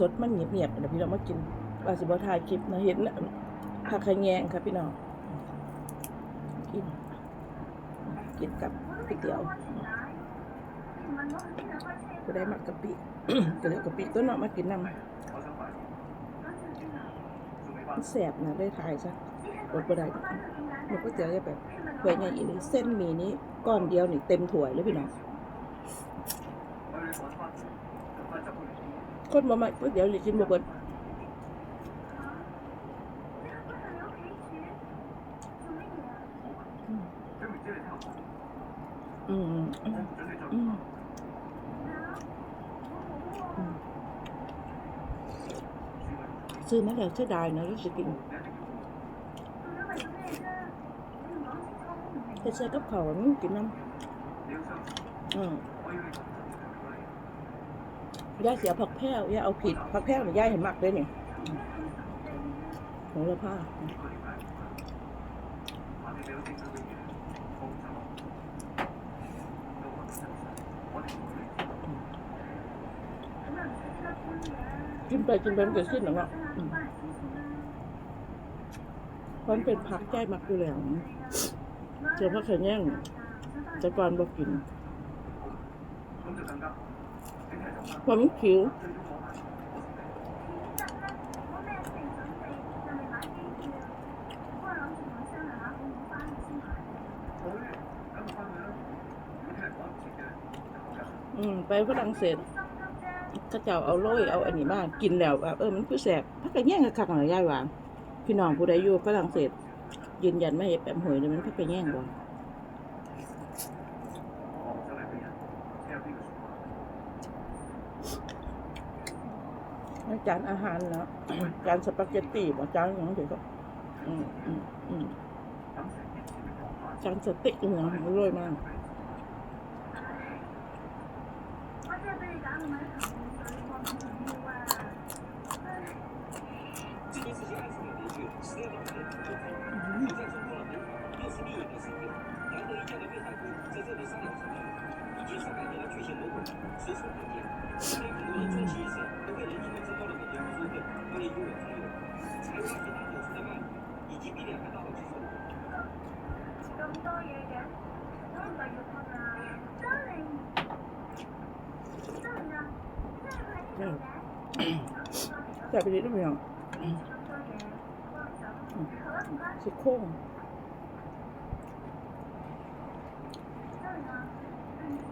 สดมันเงียบๆเดี๋ยวพี่น้องมากินว่าสิบ่ถ่ายคลิปนะเห็นนะผักขะแยงครับพี่น้องกินกินกับก๋วยเตี๋ยวก็ได้มักกะปิก็เลยกะปิตัวเนาะมากินนำมันแสบนะได้ถ่ายซะอดบ่ได้มันก๋วยเตี๋ยวจะแบบถ้วยใหญ่อีหลีเส้นหมี่นี้ก้อนเดียวนี่เต็มถ้วยเลยพี่น้อง คนบ่มาก๋วยเตี๋ยวเลยกินบ่เบิดอืมอืมอืมซื้อมาแล้วเสียดายนะรู้สึกกินแต่ใส่กับเขาวมันกินน้ำอืม ย่าเสียผักแพร่วย่าเอาผิดผักแพร่วเนี่ยย่าเห็นมักเลยเนี่ยโหระพากินไปกินไปมันเกิดขึ้นหรอเนาะมเพราะมันเป็นผักใจมักอยู่แล้วเจอผักขะแยงแต่ก่อนบอกกิน เพราะมันคิวอืมไปฝรั่งเศสก็เจ้าเอาโรยเอาอันนี้มากินแล้วแบบเออมันคือแสบพักกันแย่งกับคักหน่อยย่ายหวางพี่น้องผู้ใดอยู่ฝรั่งเศสยืนยันไม่ให้แปมหวยเลยมันพักกันแย่งบ่ จานอาหารเนาะจานสปาเกตตี้บ่จานอย่างเดียวก็อืมอืมอืมจานสเต็กเนาะมันโรยมาก这 Dạ, bây giờ nó mềm. Chỉ khô.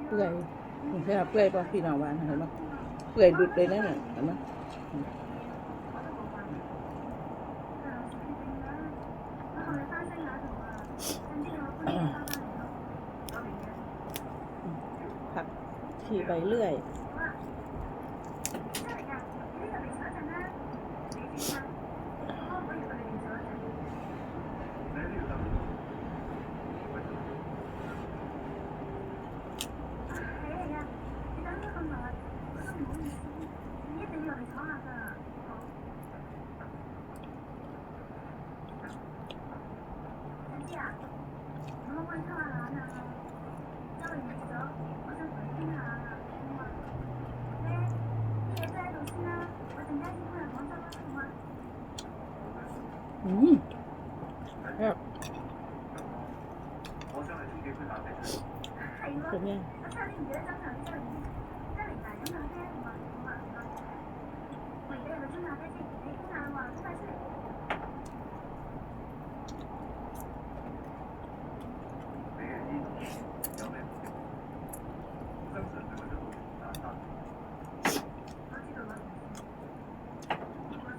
เปื่อยเพื่อเปื่อยป่ะพี่น้องวานเห็นไหมเปื่อยดุดเลยนั่นน่ะเห็นไหมผักขี่ไปเรื่อย 我想同你傾下。阿天話：「爹，呢個都喺先啦。」我陣間一住啊。唔該，嗯，我將你自。我聽你唔。「，」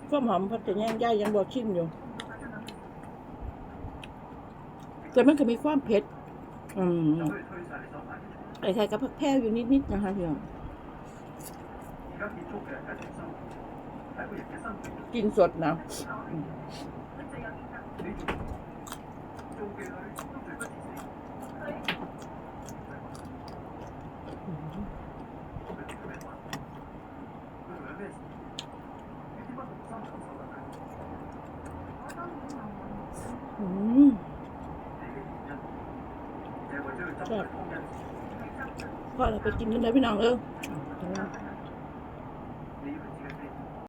嚟。ความหอมผักจะแย่งย่ายยังบอกชิมอยู่ แต่มันก็มีความเผ็ด อืมไอ้ไข่กับผักแพรวอยู่นิดๆนะคะพี่น้องกินสดนะ ก็เราไปกินกันได้พี่น้องเออ